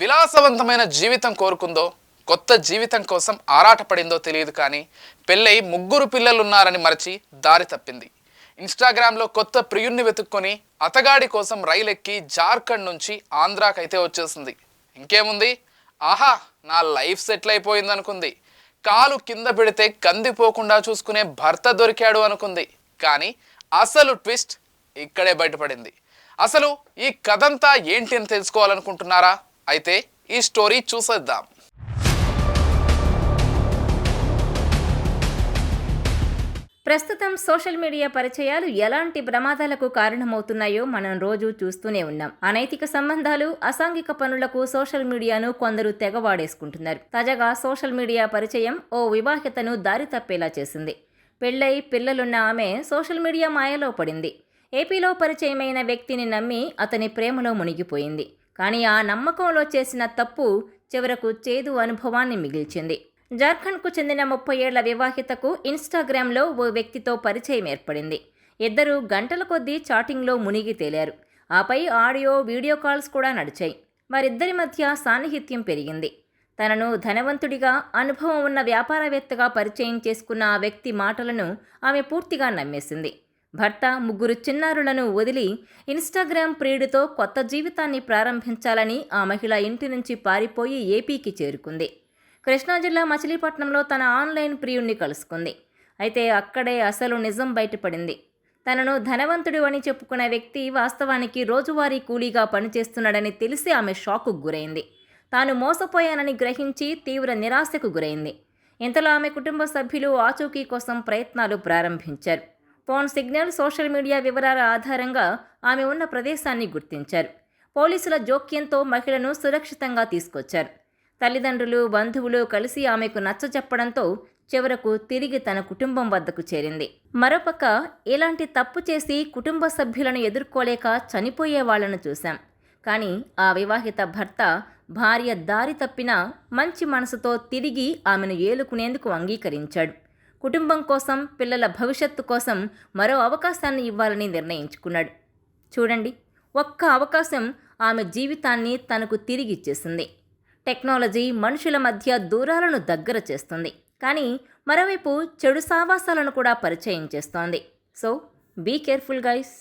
విలాసవంతమైన జీవితం కోరుకుందో కొత్త జీవితం కోసం ఆరాటపడిందో తెలియదు కానీ పెళ్ళై ముగ్గురు పిల్లలున్నారని మరచి దారి తప్పింది. ఇన్స్టాగ్రామ్లో కొత్త ప్రియుణ్ణి వెతుక్కొని అతగాడి కోసం రైలు ఎక్కి జార్ఖండ్ నుంచి ఆంధ్రాకైతే వచ్చేసింది. ఇంకేముంది? ఆహా నా లైఫ్ సెటిల్ అయిపోయింది అనుకుంది కాలు కింద పెడితే కందిపోకుండా చూసుకునే భర్త దొరికాడు అనుకుంది. కానీ అసలు ట్విస్ట్ ఇక్కడే బయటపడింది. అసలు ఈ కథంతా ఏంటి అని తెలుసుకోవాలనుకుంటున్నారా? అయితే ఈ స్టోరీ చూసేద్దాం. ప్రస్తుతం సోషల్ మీడియా పరిచయాలు ఎలాంటి ప్రమాదాలకు కారణమవుతున్నాయో మనం రోజు చూస్తూనే ఉన్నాం. అనైతిక సంబంధాలు అసాంఘిక పనులకు సోషల్ మీడియాను కొందరు తెగవాడేసుకుంటున్నారు. తాజాగా సోషల్ మీడియా పరిచయం ఓ వివాహితను దారి తప్పేలా చేసింది. పెళ్ళై పిల్లలున్న ఆమె సోషల్ మీడియా మాయలో పడింది. ఏపీలో పరిచయమైన వ్యక్తిని నమ్మి అతని ప్రేమలో మునిగిపోయింది. కానీ ఆ నమ్మకంలో చేసిన తప్పు చివరకు చేదు అనుభవాన్ని మిగిల్చింది. జార్ఖండ్కు చెందిన ముప్పై ఏళ్ళ వివాహితకు ఇన్స్టాగ్రామ్లో ఓ వ్యక్తితో పరిచయం ఏర్పడింది. ఇద్దరు గంటల కొద్దీ చాటింగ్లో మునిగి తేలారు. ఆపై ఆడియో వీడియో కాల్స్ కూడా నడిచాయి. వారిద్దరి మధ్య సాన్నిహిత్యం పెరిగింది. తనను ధనవంతుడిగా అనుభవం ఉన్న వ్యాపారవేత్తగా పరిచయం చేసుకున్న ఆ వ్యక్తి మాటలను ఆమె పూర్తిగా నమ్మేసింది. భర్త ముగ్గురు చిన్నారులను వదిలి ఇన్స్టాగ్రామ్ ప్రియుడితో కొత్త జీవితాన్ని ప్రారంభించాలని ఆ మహిళ ఇంటి నుంచి పారిపోయి ఏపీకి చేరుకుంది. కృష్ణా జిల్లా మచిలీపట్నంలో తన ఆన్లైన్ ప్రియుణ్ణి కలుసుకుంది. అయితే అక్కడే అసలు నిజం బయటపడింది. తనను ధనవంతుడు అని చెప్పుకునే వ్యక్తి వాస్తవానికి రోజువారీ కూలీగా పనిచేస్తున్నాడని తెలిసి ఆమె షాకు గురైంది. తాను మోసపోయానని గ్రహించి తీవ్ర నిరాశకు గురైంది. ఇంతలో ఆమె కుటుంబ సభ్యులు ఆచూకీ కోసం ప్రయత్నాలు ప్రారంభించారు. ఫోన్ సిగ్నల్ సోషల్ మీడియా వివరాల ఆధారంగా ఆమె ఉన్న ప్రదేశాన్ని గుర్తించారు. పోలీసుల జోక్యంతో మహిళను సురక్షితంగా తీసుకొచ్చారు. తల్లిదండ్రులు బంధువులు కలిసి ఆమెకు నచ్చజెప్పడంతో చివరకు తిరిగి తన కుటుంబం వద్దకు చేరింది. మరోపక్క ఇలాంటి తప్పు చేసి కుటుంబ సభ్యులను ఎదుర్కోలేక చనిపోయే వాళ్ళను చూశాం. కానీ ఆ వివాహిత భర్త భార్య దారి తప్పినా మంచి మనసుతో తిరిగి ఆమెను ఏలుకునేందుకు అంగీకరించాడు. కుటుంబం కోసం పిల్లల భవిష్యత్తు కోసం మరో అవకాశాన్ని ఇవ్వాలని నిర్ణయించుకున్నాడు. చూడండి ఒక్క అవకాశం ఆమె జీవితాన్ని తనకు తిరిగిచ్చేసింది. టెక్నాలజీ మనుషుల మధ్య దూరాలను దగ్గర చేస్తుంది. కానీ మరోవైపు చెడు సావాసాలను కూడా పరిచయం చేస్తోంది. So be careful guys